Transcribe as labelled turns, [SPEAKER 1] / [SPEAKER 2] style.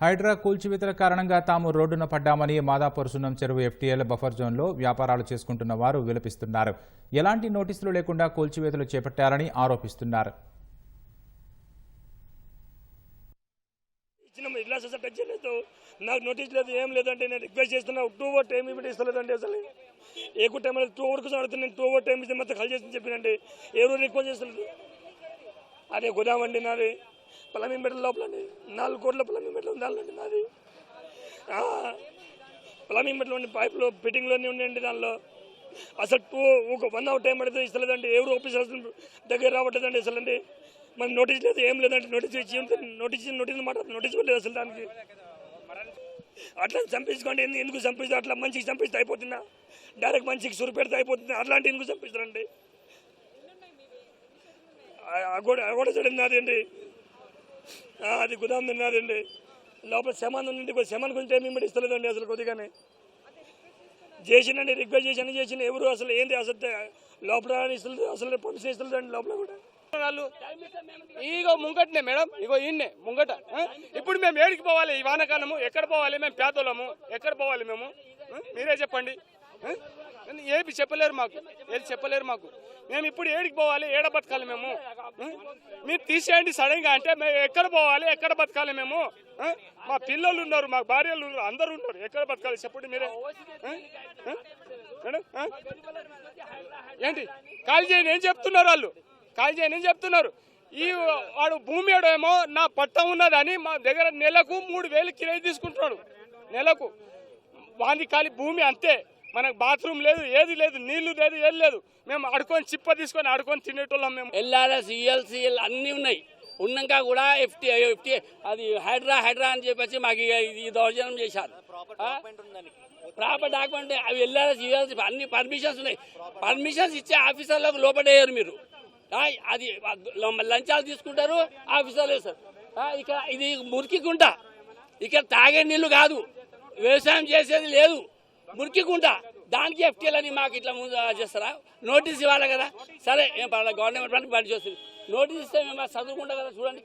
[SPEAKER 1] హైడ్రా కూల్చివేతల కారణంగా తాము రోడ్డున పడ్డామని మాదాపూర్ సున్నం చెరువు ఎఫ్టీఎల్ బఫర్ జోన్లో వ్యాపారాలు చేసుకుంటున్న వారు విలపిస్తున్నారు. ఎలాంటి నోటీసులు లేకుండా కూల్చివేతలు చేపట్టారని ఆరోపిస్తున్నారు.
[SPEAKER 2] ఇచ్చిన ఇట్లా అసలు చేయలేదు. నాకు నోటీస్ లేదు ఏం లేదంటే నేను రిక్వెస్ట్ చేస్తున్నా టూ ఓవర్ టైం ఇవ్వండి ఇస్తలేదండి అసలు. ఏ టైం టూ ఓవర్ కోసం నేను టూ ఓవర్ టైం ఇస్తే మొత్తం కలిసి చేసి చెప్పినండి. రోజు రిక్వెస్ట్ చేస్తలేదు. అదే గోదామండి నాది. పలమీ మెడల్ లోపల నాలుగు కోట్ల పలమీ మెడల్ ఉండాలండి నాది. పలమీ మెడల్ ఉండి పైపులో ఫిట్టింగ్లోనే ఉండండి దానిలో. అసలు టూ ఒక వన్ అవర్ టైం పడితే ఇస్తలేదండి. ఎవరు ఆఫీసర్స్ దగ్గర రావట్లేదండి అసలు అండి మరి నోటీస్ లేదు ఏం లేదండి. నోటీస్ ఇచ్చి నోటీస్ నోటీస్ మాట నోటీస్ కూడా లేదు అసలు దానికి. అట్లా చంపించుకోండి ఎందుకు చంపిస్తారు అట్లా మంచికి చంపిస్తే అయిపోతుందా? డైరెక్ట్ మంచికి సురు పెడితే అయిపోతుంది? అట్లాంటి ఎందుకు చంపిస్తారండి కూడా అగోడ చెడింది నాదండి అది గుదాం తిన్నారండి. లోపల శమాన్ ఉందండి శమాన్ గురించి ఏమి ఇస్తలేదండి అసలు కొద్దిగానే. చేసినండి రిక్వెస్ట్ చేసిన చేసిన ఎవరు అసలు ఏంది అసలు లోపల ఇస్తుంది అసలు పర్మిషన్ ఇస్తుందండి లోపల కూడా.
[SPEAKER 3] వాళ్ళు ఇగో ముంగటనే మేడం ఇగో ఈయన్నే ముంగట ఇప్పుడు మేము ఏడికి పోవాలి? ఈ వానకాలము ఎక్కడ పోవాలి? మేము పేదోళ్ళము ఎక్కడ పోవాలి మేము? మీరే చెప్పండి ఏమి చెప్పలేరు మాకు. ఏది చెప్పలేరు మాకు. మేము ఇప్పుడు ఏడికి పోవాలి? ఏడ బతకాలి మేము? మీరు తీసేయండి సడన్గా అంటే మేము ఎక్కడ పోవాలి? ఎక్కడ బతకాలి మేము? మా పిల్లలు ఉన్నారు మా భార్యలు ఉన్నారు అందరు ఉన్నారు. ఎక్కడ బతకాలి? చెప్పండి మీరే. ఏంటి? కాల్ చేయని ఏం చెప్తున్నారు వాళ్ళు? కాల్ చేయని ఏం చెప్తున్నారు? ఈ వాడు భూమి ఏమో నా పట్టం ఉన్నదని మా దగ్గర నెలకు మూడు వేలు కిరాయి తీసుకుంటున్నాడు. నెలకు. వాంది ఖాళీ భూమి అంతే. మనకు బాత్రూమ్ లేదు ఏది లేదు నీళ్ళు లేదు ఏది లేదు. మేము అడుకొని చిప్ప తీసుకొని అడుకొని తినేటోళ్ళం మేము.
[SPEAKER 4] ఎల్ఆర్ఎస్ యుఎల్సిఎల్ అన్నీ ఉన్నాయి. ఉన్నాక కూడా ఎఫ్టీ ఎఫ్టీ అది హైడ్రా హైడ్రా అని చెప్పేసి మాకు ఇక ఇది ఈ దౌర్జన్యం చేశారు? ప్రాపర్ డాక్యుమెంట్ అవి ఎల్ఆర్ఎస్ యుఎల్సి అన్ని పర్మిషన్స్ ఉన్నాయి. పర్మిషన్స్ ఇచ్చే ఆఫీసర్లకు లోపడేయరు మీరు. అది లంచాలు తీసుకుంటారు ఆఫీసర్లు వేస్తారు. ఆ, ఇక్కడ ఇది మురికి గుంట ఇక్కడ తాగే నీళ్ళు కాదు. వ్యవసాయం చేసేది లేదు. మురికి గుంట దానికి ఎఫ్టీఎల్ అని మాకు ఇట్లా ముందు చేస్తారా? నోటీస్ ఇవ్వాలి కదా. సరే ఏం పర్వాలేదు గవర్నమెంట్ పని పని చేస్తుంది. నోటీస్ ఇస్తే మేము చదువుకుంటాం కదా చూడండి.